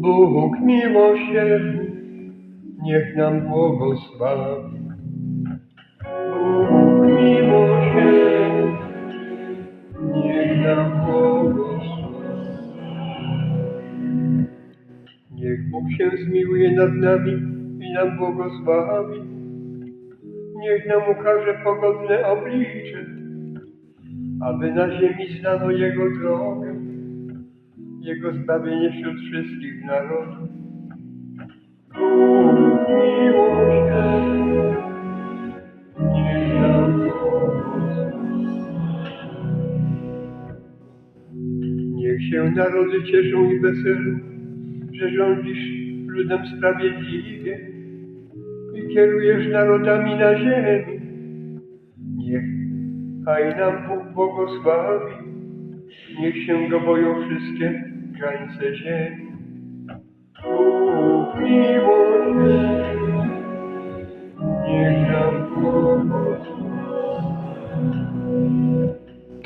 Bóg miłosierny, niech nam błogosławi. Bóg miłosierny, niech nam błogosławi. Niech Bóg się zmiłuje nad nami i nam błogosławi. Niech nam ukaże pogodne oblicze, aby na ziemi znano Jego drogę, Jego zbawienie wśród wszystkich narodów. Bóg miłosierny, niech nam. Niech się narody cieszą i weselą, że rządzisz ludem sprawiedliwie i kierujesz narodami na ziemi. Niech Haj nam Bóg błogosławi, niech się go boją wszystkie krańce ziemi. Bóg miłosierny,